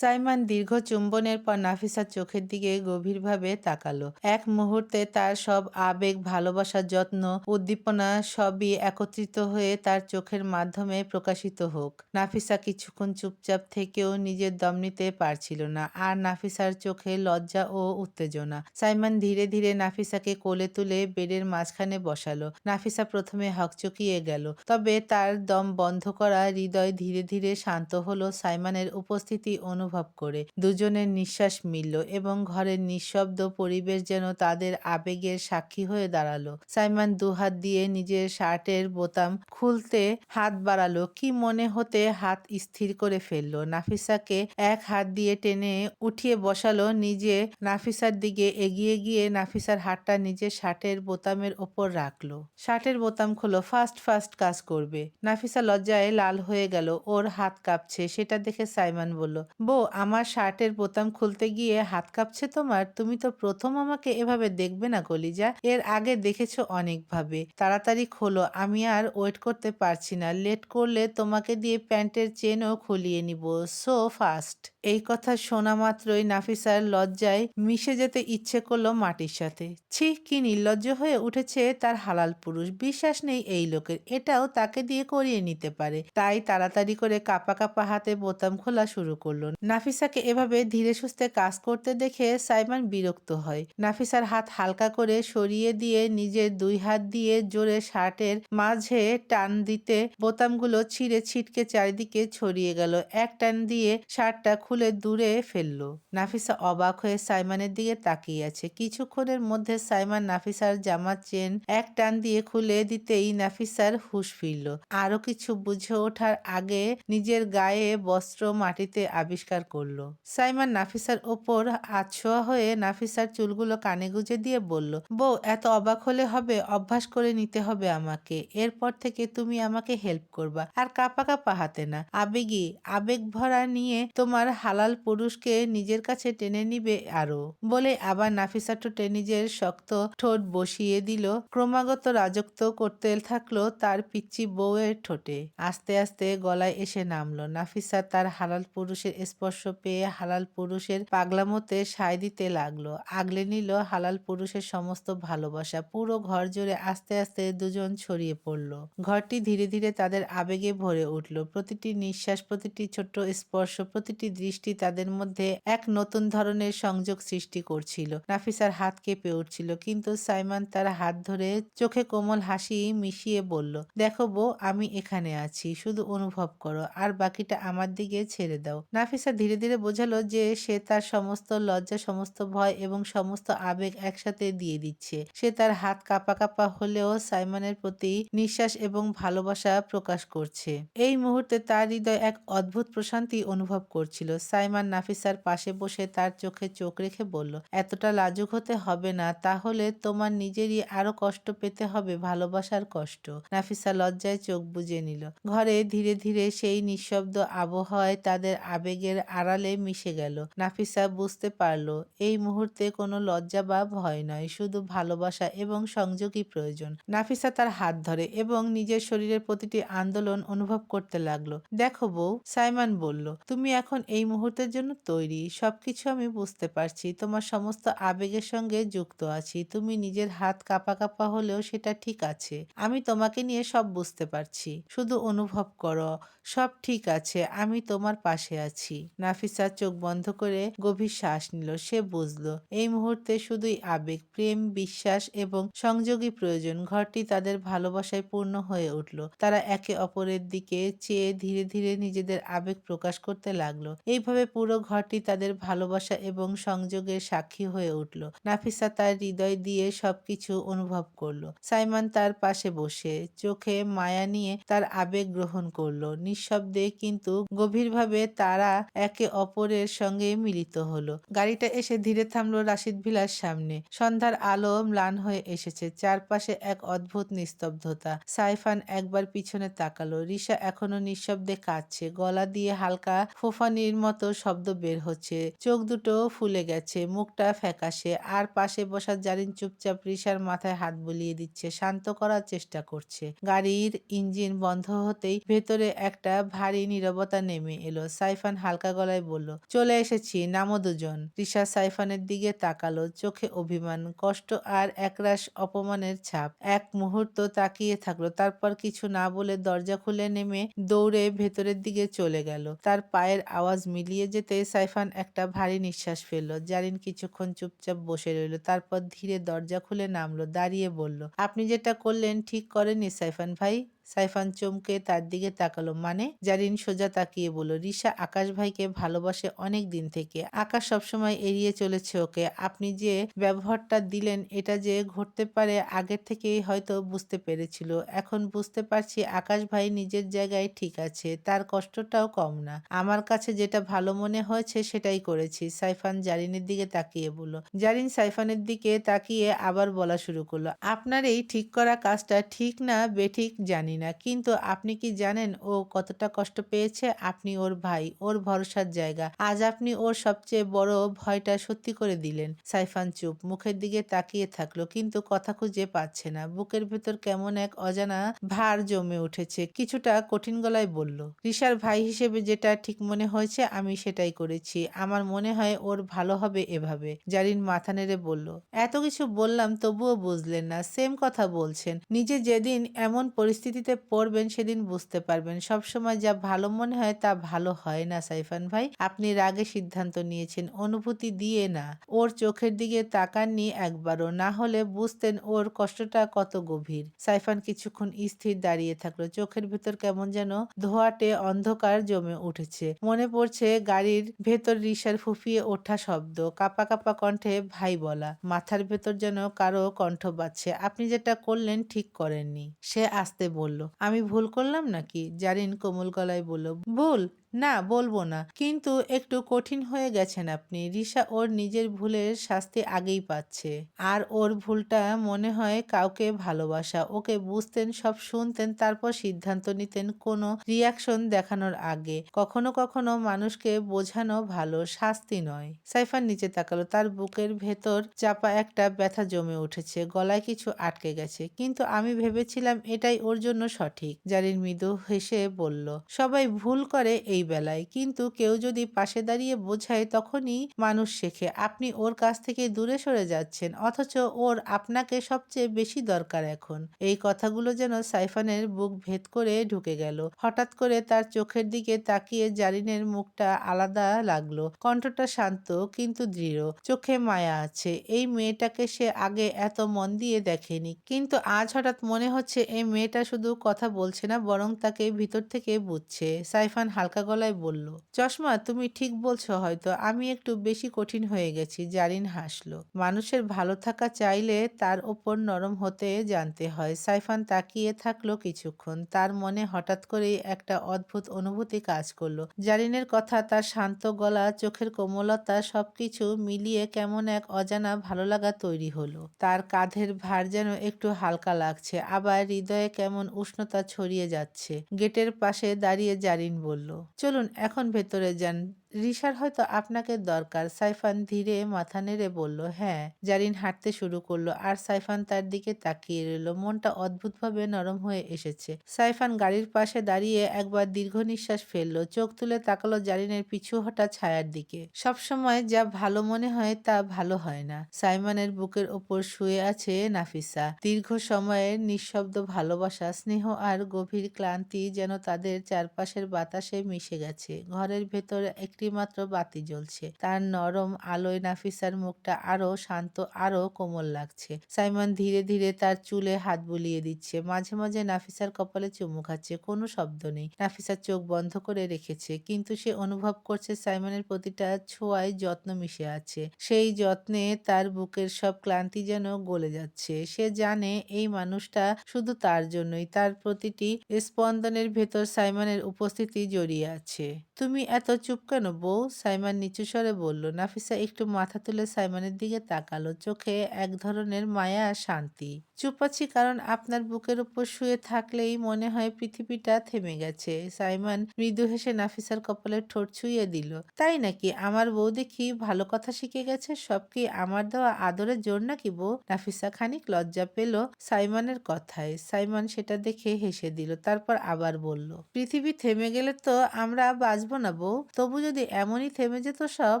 সাইমান দীর্ঘ চুম্বনের পর নাফিসার চোখের দিকে গভীরভাবে তাকালো। এক মুহূর্তে তার সব আবেগ, ভালোবাসার যত্ন, উদ্দীপনা সবই একত্রিত হয়ে তার চোখের মাধ্যমে প্রকাশিত হোক। নাফিসা কিছুক্ষণ চুপচাপ থেকেও নিজের দম নিতে পারছিল না, আর নাফিসার চোখে লজ্জা ও উত্তেজনা। সাইমান ধীরে ধীরে নাফিসাকে কোলে তুলে বেডের মাঝখানে বসালো। নাফিসা প্রথমে হকচকিয়ে গেল, তবে তার দম বন্ধ করা হৃদয় ধীরে ধীরে শান্ত হলো। সাইমানের উপস্থিতি অনুভব করে। দুজনের নিঃশ্বাস মিলল এবং ঘরের নিঃশব্দ পরিবেশ যেন তাদের আবেগের সাক্ষী হয়ে দাঁড়াল। সাইমান দুহাত দিয়ে নিজের শার্টের বোতাম খুলতে হাত বাড়ালো, কি মনে হতে হাত স্থির করে ফেলল। নাফিসাকে এক হাত দিয়ে টেনে উঠিয়ে বসালো, নিজে নাফিসার দিকে এগিয়ে গিয়ে নাফিসার হাতটা নিজের শার্টের বোতামের ওপর রাখল। শার্টের বোতাম খোলো, ফাস্ট ফাস্ট কাজ করবে। নাফিসা লজ্জায় লাল হয়ে গেল, ওর হাত কাঁপছে। সেটা দেখে সাইমান বলল, বউ আমার শার্টের বোতাম খুলতে গিয়ে হাত কাঁপছে তোমার? তুমি তো প্রথম আমাকে এভাবে দেখবে না কলিজা। এর আগে দেখেছ অনেকভাবে। তাড়াতাড়ি খোলো, আমি আর ওয়েট করতে পারছি না। লেট করলে তোমাকে দিয়ে প্যান্টের চেনও খুলিয়ে নিব। So fast. এই কথা শোনা মাত্রই নাফিসার লজ্জায় মিশে যেতে ইচ্ছে করল মাটির সাথে। ছি, কি নির্লজ্জ হয়ে উঠেছে তার হালাল পুরুষ। বিশ্বাস নেই এই লোকের। এটাও তাকে দিয়ে করিয়ে নিতে পারে। তাই তাড়াতাড়ি করে কাপা কাপা হাতে বোতাম খোলা শুরু করল। নাফিসাকে এভাবে ধীরে সুস্থে কাজ করতে দেখে সাইমান বিরক্ত হয়। নাফিসার হাত হালকা করে সরিয়ে দিয়ে নিজের দুই হাত দিয়ে জোরে শার্টের মাঝে টান দিতে বোতামগুলো ছিঁড়ে ছিটকে চারিদিকে ছড়িয়ে গেল। এক টান দিয়ে শার্টটা খুলে দূরে ফেলল। নাফিসা অবাক হয়ে সাইমানের দিকে তাকিয়ে আছে। কিছুক্ষণের মধ্যে সাইমান নাফিসার জামার চেন এক টান দিয়ে খুলে দিতেই নাফিসার হুশ ফিরল। আরও কিছু বুঝে ওঠার আগে নিজের গায়ে বস্ত্র মাটিতে আবিষ্কার করল। সাইমান নাফিসার ওপর আছোয়া হয়ে নাফিসার চুলগুলো কানে গুজে দিয়ে বলল, বউ, এত অবাক হলে হবে, অভ্যাস করে নিতে হবে আমাকে। এরপর থেকে তুমি আমাকে হেল্প করবা, আর কাপা কাপা হাতে না। আবেগী, আবেগ ভরা নিয়ে তোমার হালাল পুরুষকে নিজের কাছে টেনে নিবে আরও। বলে আবার নাফিসা ঠোঁটে নিজের শক্ত ঠোঁট বসিয়ে দিল। ক্রমাগত রাজত্ব করতে থাকল তার পিচ্চি বউয়ের ঠোঁটে। আস্তে আস্তে গলায় এসে নামলো। নাফিসা তার হালাল পুরুষের স্পর্শ পেয়ে হালাল পুরুষের পাগলামোতে সায় দিতে লাগল। আগলে নিল হালাল পুরুষের সমস্ত ভালোবাসা। পুরো ঘর জুড়ে আস্তে আস্তে দুজন ছড়িয়ে পড়ল। ঘরটি ধীরে ধীরে তাদের আবেগে ভরে উঠল। প্রতিটি নিঃশ্বাস, প্রতিটি ছোট্ট স্পর্শ, প্রতিটি দৃষ্টি তাদের মধ্যে এক নতুন ধরনের সংযোগ সৃষ্টি করছিল। নাফিসার হাত কেঁপে উঠছিল, কিন্তু সাইমান তার হাত ধরে চোখে কোমল হাসি মিশিয়ে বলল, দেখো বউ, আমি এখানে আছি, শুধু অনুভব করো, আর বাকিটা আমার দিকে ছেড়ে দাও। নাফিসা ধীরে ধীরে বোঝালো যে সে তার সমস্ত লজ্জা, সমস্ত ভয় এবং সমস্ত আবেগ একসাথে দিয়ে দিচ্ছে। সে তার হাত কাপা কাপা হলেও সাইমনের প্রতি নিঃশ্বাস এবং ভালোবাসা প্রকাশ করছে। এই মুহূর্তে তার হৃদয় এক অদ্ভুত প্রশান্তি অনুভব করছিল। সাইমান নাফিসার পাশে বসে তার চোখে চোখ রেখে বলল, এতটা লাজুক হতে হবে না, তাহলে তোমার নিজেরই আরও কষ্ট পেতে হবে ভালোবাসার কষ্ট। নাফিসা লজ্জায় চোখ বুজে নিল। ঘরে ধীরে ধীরে সেই নিঃশব্দ আবহাওয়ায় তাদের আবেগের আড়ালে মিশে গেল। নাফিসা বুঝতে পারল, এই মুহূর্তে কোনো লজ্জা বা ভয় নয়, শুধু ভালোবাসা এবং সংযোগই প্রয়োজন। নাফিসা তার হাত ধরে এবং নিজের শরীরের প্রতিটি আন্দোলন অনুভব করতে লাগল। দেখো বউ, সাইমান বলল, তুমি এখন এই মুহূর্তের জন্য তৈরি। সবকিছু আমি বুঝতে পারছি। তোমার সমস্ত আবেগের সঙ্গে যুক্ত আছি। তুমি নিজের হাত কাপা কাপা হলেও সেটা ঠিক আছে। আমি তোমাকে নিয়ে সব বুঝতে পারছি। শুধু অনুভব করো। সব ঠিক আছে। আমি তোমার পাশে আছি। নাফিসা চোখ বন্ধ করে গভীর শ্বাস নিল। সে বুঝলো, এই মুহূর্তে শুধুই আবেগ, প্রেম, বিশ্বাস এবং সংযোগী প্রয়োজন। ঘরটি তাদের ভালোবাসায় পূর্ণ হয়ে উঠল। তারা একে অপরের দিকে চেয়ে ধীরে ধীরে নিজেদের আবেগ প্রকাশ করতে লাগল। এইভাবে পুরো ঘরটি তাদের ভালোবাসা এবং সংযোগের সাক্ষী হয়ে উঠল। নাফিসা তার হৃদয় দিয়ে সবকিছু অনুভব করল। সাইমান তার পাশে বসে চোখে মায়া নিয়ে তার আবেগ গ্রহণ করল। নিঃশব্দে কিন্তু গভীরভাবে তারা একে অপরের সঙ্গে মিলিত হলো। গাড়িটা এসে ধীরে থামলো রাশিদ ভিলার সামনে। সন্ধ্যার আলো ম্লান হয়ে এসেছে। চারপাশে এক অদ্ভুত নিস্তব্ধতা। সাইফান একবার পিছনে তাকালো। রিসা এখনও নিঃশব্দে কাঁদছে। গলা দিয়ে হালকা ফোফানির মতো শব্দ বের হচ্ছে। চোখ দুটো ফুলে গেছে। মুখটা ফ্যাকাশে। আর পাশে বসা জারিন চুপচাপ রিসার মাথায় হাত বুলিয়ে দিচ্ছে। শান্ত করার চেষ্টা করছে। গাড়ির ইঞ্জিন বন্ধ হতেই ভেতরে একটা একটা ভারী নীরবতা নেমে এলো। সাইফান হালকা গলায় বলল, চলে এসেছি। নামো দুজন। রিসা সাইফানের দিকে তাকালো, চোখে অভিমান, কষ্ট আর একরাশ অপমানের ছাপ। এক মুহূর্ত তাকিয়ে থাকল, তারপর কিছু না বলে দরজা খুলে নেমে দৌড়ে ভেতরের দিকে চলে গেল। তার পায়ের আওয়াজ মিলিয়ে যেতে সাইফান একটা ভারী নিঃশ্বাস ফেলল। জারিন কিছুক্ষণ চুপচাপ বসে রইল, তারপর ধীরে দরজা খুলে নামলো, দাঁড়িয়ে বলল, আপনি যেটা করলেন ঠিক করেননি সাইফান ভাই। সাইফান চমকে তার দিকে তাকালো। মানে? জারিন, সোজা তাকিয়ে বলল রিসা আকাশ ভাইকে ভালোবাসে অনেক দিন থেকে। আকাশ সবসময় এড়িয়ে চলেছে ওকে। আপনি যে ব্যবহারটা দিলেন, এটা যে ঘটতে পারে আগের থেকেই হয়তো বুঝতে পেরেছিল। এখন বুঝতে পারছি আকাশ ভাই নিজের জায়গায় ঠিক আছে। তার কষ্টটাও কম না। আমার কাছে যেটা ভালো মনে হয়েছে, সেটাই করেছি। সাইফান জারিনের দিকে তাকিয়ে বলল। জারিন সাইফানের দিকে তাকিয়ে আবার বলা শুরু করল, আপনার এই ঠিক করা কাজটা ঠিক না বেঠিক জানি না। কিন্তু আপনি কি জানেন ও কতটা কষ্ট পেয়েছে? আপনি ওর ভাই, ওর ভরসার জায়গা। আজ আপনি ওর সবচেয়ে বড় ভয়টা সত্যি করে দিলেন। সাইফান চুপ, মুখের দিকে তাকিয়ে থাকল, কিন্তু কথা খুঁজে পাচ্ছে না। বুকের ভেতর কেমন এক অজানা ভার জমে উঠেছে। কিছুটা কঠিন গলায় বলল রিসার ভাই হিসেবে যেটা ঠিক মনে হয়েছে, আমি সেটাই করেছি। আমার মনে হয় ওর ভালো হবে এভাবে। জারিন মাথা নেড়ে বলল, এত কিছু বললাম, তবুও বুঝলেন না। সেম কথা বলছেন। নিজে যেদিন এমন পরিস্থিতিতে পড়বেন সেদিন বুঝতে পারবেন। সবসময় যা ভালো মনে হয় তা ভালো হয় না, সাইফান ভাই। আপনি রাগে সিদ্ধান্ত নিয়েছেন, অনুভূতি দিয়ে না। ওর চোখের দিকে তাকাননি একবারও, না হলে বুঝতেন ওর কষ্টটা কত গভীর। সাইফান কিছুক্ষণ স্থির দাঁড়িয়ে থাকল। চোখের ভেতর কেমন যেন ধোয়াটে অন্ধকার জমে উঠেছে। মনে পড়ছে গাড়ির ভেতর রিসার ফুফিয়ে ওঠা শব্দ, কাপা কাপা কণ্ঠে ভাই বলা। মাথার ভেতর যেন কারও কণ্ঠ বাজছে। আপনি যেটা করলেন ঠিক করেননি। সে আসতে বলল আমি ভুল করলাম নাকি? জারিন কোমল গলায় বলল ভুল। না, বলব না। কিন্তু একটু কঠিন হয়ে গেছেন আপনি। রিসা ওর নিজের ভুলের শাস্তি আগেই পাচ্ছে। আর ওর ভুলটা মনে হয় কাউকে ভালোবাসা। ওকে বুঝতেন, সব শুনতেন, তারপর সিদ্ধান্ত নিতেন কোনো রিয়াকশন দেখানোর আগে। কখনো কখনো মানুষকে বোঝানো ভালো, শাস্তি নয়। সাইফার নিচে তাকালো। তার বুকের ভেতর চাপা একটা ব্যথা জমে উঠেছে। গলায় কিছু আটকে গেছে। কিন্তু আমি ভেবেছিলাম এটাই ওর জন্য সঠিক। জারিন মৃদু হেসে বলল, সবাই ভুল করে এই বেলায়। কিন্তু কেউ যদি পাশে দাঁড়িয়ে বোঝায়, তখনই মানুষ শেখে, আপনি ওর কাছ থেকে দূরে সরে যাচ্ছেন, অথচ ওর আপনাকে সবচেয়ে বেশি দরকার এখন। এই কথাগুলো যেন সাইফানের বুক ভেদ করে ঢুকে গেল। হঠাৎ করে তার চোখের দিকে তাকিয়ে জারিনের মুখটা আলাদা লাগল। কণ্ঠটা শান্ত কিন্তু দৃঢ়। চোখে মায়া আছে। এই মেয়েটাকে সে আগে এত মন দিয়ে দেখেনি। কিন্তু আজ হঠাৎ মনে হচ্ছে, এই মেয়েটা শুধু কথা বলছে না, বরং তাকে ভিতর থেকে বুঝছে। সাইফান হালকা গলায় বলল, চশমা, তুমি ঠিক বলছো হয়তো। আমি একটু বেশি কঠিন হয়ে গেছি। জারিন হাসলো, মানুষের ভালো থাকা চাইলে তার ওপর নরম হতে জানতে হয়। সাইফান তাকিয়ে থাকল কিছুক্ষণ। তার মনে হঠাৎ করেই একটা অদ্ভুত অনুভূতি কাজ করল। জারিনের কথা, তার শান্ত গলা, চোখের কোমলতা সবকিছু মিলিয়ে কেমন এক অজানা ভালো লাগা তৈরি হলো। তার কাঁধের ভার যেন একটু হালকা লাগছে, আবার হৃদয়ে কেমন উষ্ণতা ছড়িয়ে যাচ্ছে। গেটের পাশে দাঁড়িয়ে জারিন বলল চলুন এখন ভেতরে যান। রিসার হয়তো আপনাকে দরকার। সাইফান ধীরে মাথা নেড়ে বলল হ্যাঁ। জারিন হাঁটতে শুরু করল আর সাইফান তার দিকে তাকিয়ে রইল। মনটা অদ্ভুতভাবে নরম হয়ে এসেছে। সাইফান গাড়ির পাশে দাঁড়িয়ে একবার দীর্ঘ নিঃশ্বাস ফেলল। চোখ তুলে তাকালো জারিনের পিছু হটা ছায়ার দিকে। সবসময় যা ভালো মনে হয় তা ভালো হয় না। সাইমানের বুকের ওপর শুয়ে আছে নাফিসা। দীর্ঘ সময়ের নিঃশব্দ ভালোবাসা, স্নেহ আর গভীর ক্লান্তি যেন তাদের চারপাশের বাতাসে মিশে গেছে। ঘরের ভেতর একটিমাত্র বাতি জ্বলছে। তার নরম আলোয় নাফিসার মুখটা আরও শান্ত আরও কোমল লাগছে। সাইমন ধীরে ধীরে তার চুলে হাত বুলিয়ে দিচ্ছে। মাঝে মাঝে নাফিসার কপালে চুমু খাচ্ছে। কোনো শব্দ নেই। নাফিসার চোখ বন্ধ করে রেখেছে। কিন্তু সে অনুভব করছে সাইমনের প্রতিটা ছোঁয়ায় যত্ন মিশে আছে। সেই যত্নে তার বুকের সব ক্লান্তি যেন গলে যাচ্ছে। সে জানে এই মানুষটা শুধু তার জন্যই। তার প্রতিটি স্পন্দনের ভেতর সাইমনের উপস্থিতি জড়িয়ে আছে। তুমি এত চুপ কেন? বউ সাইমান নিচু স্বরে বলল, নাফিসা, একটু মাথা তুলে সাইমানের দিকে তাকালো। চোখে এক ধরনের মায়া আর শান্তি। চুপ আছি কারণ আপনার বুকের উপর শুয়ে থাকলেই মনে হয় পৃথিবীটা থেমে গেছে। সাইমান মৃদু হেসে নাফিসার কপালে ঠোঁট ছুঁয়ে দিল, তাই নাকি? আমার বউ দেখি ভালো কথা শিখে গেছে, সব কি আমার দেওয়া আদরের জোর নাকি বউ? নাফিসা খানিক লজ্জা পেল সাইমানের কথায়। সাইমান সেটা দেখে হেসে দিল, তারপর আবার বলল, পৃথিবী থেমে গেলে তো আমরা বাঁচবো না বউ। তবু যদি এমনই থেমে যেত সব,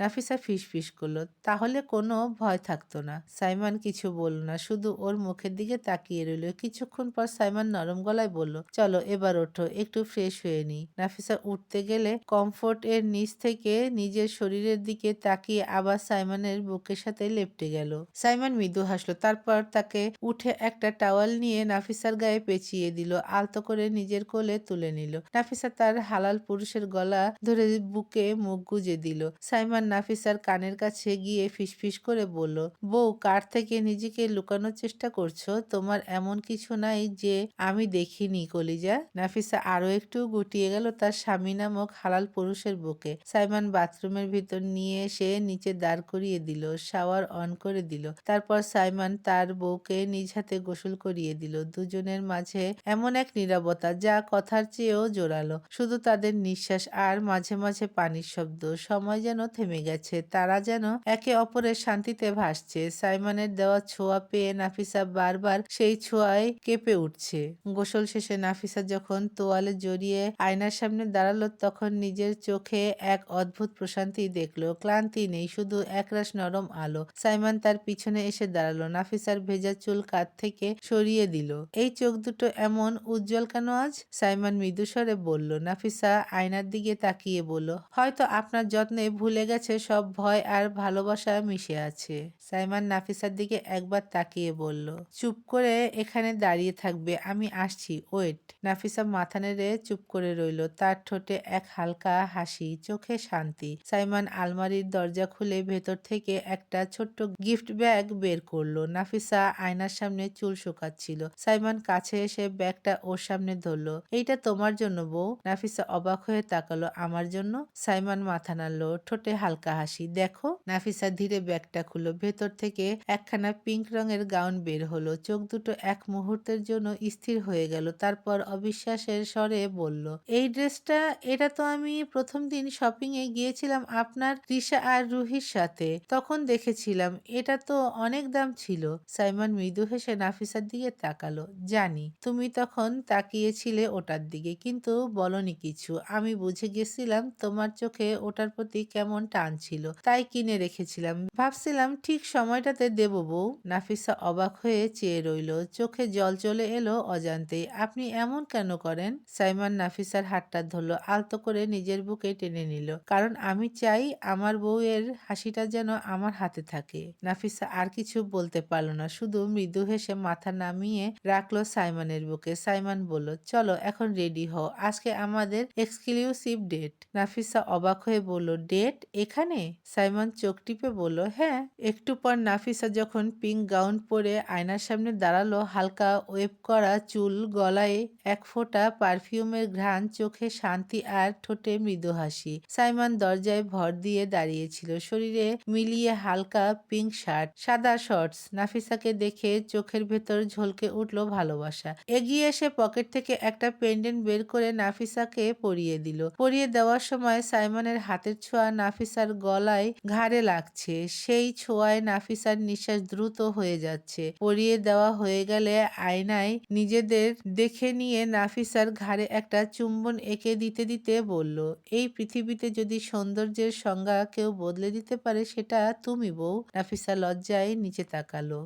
নাফিসা ফিসফিস করল। তাহলে কোনো ভয় থাকতো না। সাইমান কিছু বলল না, শুধু ওর মুখের দিকে তাকিয়ে রইল। কিছুক্ষণ পর সাইমান নরম গলায় বলল, চলো, এবার ওঠো, একটু ফ্রেশ হয়ে নি। নাফিসা উঠতে গেলে কমফোর্ট এর নিচ থেকে নিজের শরীরের দিকে তাকিয়ে আবার সাইমানের বুকের সাথে লেপটে গেল। সাইমন মৃদু হাসলো, তারপর তাকে উঠে একটা টাওয়াল নিয়ে নাফিসার গায়ে পেঁচিয়ে দিল, আলতো করে নিজের কোলে তুলে নিল। নাফিসা তার হালাল পুরুষের গলা ধরে বুকে মুখ গুজে দিল। সাইমান নাফিসার কানের কাছে গিয়ে ফিসফিস করে বলল, বউ, কার থেকে নিজেকে লুকানোর চেষ্টা করছ? তোমার এমন কিছু নাই যে আমি দেখিনি কলিজা। নাফিসা আরও একটু গুটিয়ে গেল তার স্বামী নামক হালাল পুরুষের বুকে। সাইমান বাথরুমের ভিতর নিয়ে এসে নিচে দাঁড় করিয়ে দিল, শাওয়ার অন করে দিল। তারপর সাইমান তার বউকে নিজ হাতে গোসল করিয়ে দিল। দুজনের মাঝে এমন এক নীরবতা যা কথার চেয়েও জোরালো। শুধু তাদের নিঃশ্বাস আর মাঝে মাঝে পানির শব্দ সময় যেন থেমে গেছে। তারা যেন একে অপরের শান্তিতে ভাসছে। সাইমানের দেওয়া ছোঁয়া পেয়ে নাফিসা বারবার সেই ছোঁয়ায় কেঁপে উঠছে। গোসল শেষে নাফিসা যখন তোয়ালে জড়িয়ে আয়নার সামনে দাঁড়াল, তখন নিজের চোখে এক অদ্ভুত প্রশান্তি দেখল। ক্লান্তি নেই, শুধু একরাশ নরম আলো। সাইমান তার পিছনে এসে দাঁড়াল। নাফিসার ভেজা চুল কাত থেকে সরিয়ে দিল। এই চোখ দুটো এমন উজ্জ্বল কেন আজ? সাইমান মৃদুস্বরে বলল। নাফিসা আয়নার দিকে তাকিয়ে বলল, হয়তো আপনার যত্নে ভুলে গেছে, সব ভয় আর ভালোবাসা মিশে আছে। সাইমান নাফিসার দিকে একবার তাকিয়ে বলল, চুপ করে এখানে দাঁড়িয়ে থাকবে, আমি আসছি, ওয়েট। নাফিসা মাথা নেড়ে চুপ করে রইল, তার ঠোঁটে এক হালকা হাসি, চোখে শান্তি। সাইমান আলমারির দরজা খুলে ভেতর থেকে একটা ছোট্ট গিফট ব্যাগ বের করল। নাফিসা আয়নার সামনে চুল শুকাচ্ছিল। সাইমান কাছে এসে ব্যাগটা ওর সামনে ধরলো, এইটা তোমার জন্য বউ? নাফিসা অবাক হয়ে তাকালো, আমার জন্য? সাইমান মাথা নাড়লো, ঠোঁটে হালকা হাসি। দেখো, নাফিসা ধীরে ব্যাগটা খুললো। ভেতর থেকে একখানা পিঙ্ক রঙের গাউন বের হলো। চোখ দুটো এক মুহূর্তের জন্য স্থির হয়ে গেল। তারপর অবিশ্বাসের স্বরে বলল, এই ড্রেসটা, এটা তো আমি প্রথম দিন শপিং এ গিয়েছিলাম আপনার রিসা আর রুহির সাথে। তখন দেখেছিলাম, এটা তো অনেক দাম ছিল। সাইমন মৃদু হেসে নাফিসার দিকে তাকালো, জানি, তুমি তখন তাকিয়েছিলে ওটার দিকে, কিন্তু বলনি কিছু। আমি বুঝে গেছিলাম তোমার চোখে ওটার প্রতি কেমন টান ছিল, তাই কিনে রেখেছিলাম। ভাবছিলাম, ঠিক সময়টাতে দেব বউ। নাফিসা অবাক হয়ে চেয়ে রইল। চোখে জল চলে এলো অজান্তেই। আপনি এমন কেন করেন? সাইমান নাফিসার হাতটা ধরলো, আলতো করে নিজের বুকে টেনে নিল। কারণ আমি চাই আমার বউয়ের হাসিটা যেন আমার হাতে থাকে। নাফিসা আর কিছু বলতে পারল না, শুধু মৃদু হেসে মাথা নামিয়ে রাখল সাইমানের বুকে। সাইমান বলল, চলো, এখন রেডি হও। আজকে আমাদের এক্সক্লুসিভ ডেট। নাফিসা অবাক হয়ে বলল, ডেট এখানে? সাইমন চোখ টিপে বলল হ্যাঁ। একটু পর নাফিসা যখন পিঙ্ক গাউন পরে আয়নার সামনে দাঁড়াল, হালকা ওয়েব করা চুল গলায় এক ফোঁটা পারফিউমের ঘ্রাণ, চোখে শান্তি আর ঠোঁটে মৃদু হাসি। সাইমন দরজায় ভর দিয়ে দাঁড়িয়েছিল, শরীরে মিলিয়ে হালকা পিঙ্ক শার্ট, সাদা শর্টস। নাফিসাকে দেখে চোখের ভেতর ঝলকে উঠল ভালোবাসা। এগিয়ে এসে পকেট থেকে একটা পেন্ডেন্ট বের করে নাফিসাকে পরিয়ে দিল। পরিয়ে দেওয়ার সময় সাইমনের হাতের ছোঁয়া নাফিসার গলায় ঘাড়ে লাগছে। সেই ছোঁয়ায় নাফিসার নিঃশ্বাস দ্রুত হয়ে যাচ্ছে। পরিয়ে দেওয়া হয়ে গেলে আয়নায় নিজেদের দেখে নিয়ে নাফিসার ঘাড়ে একটা চুম্বন এঁকে দিতে দিতে বলল, এই পৃথিবীতে যদি সৌন্দর্যের সংজ্ঞা কেউ বদলে দিতে পারে সেটা তুমি বউ? নাফিসা লজ্জায় নিচে তাকালো।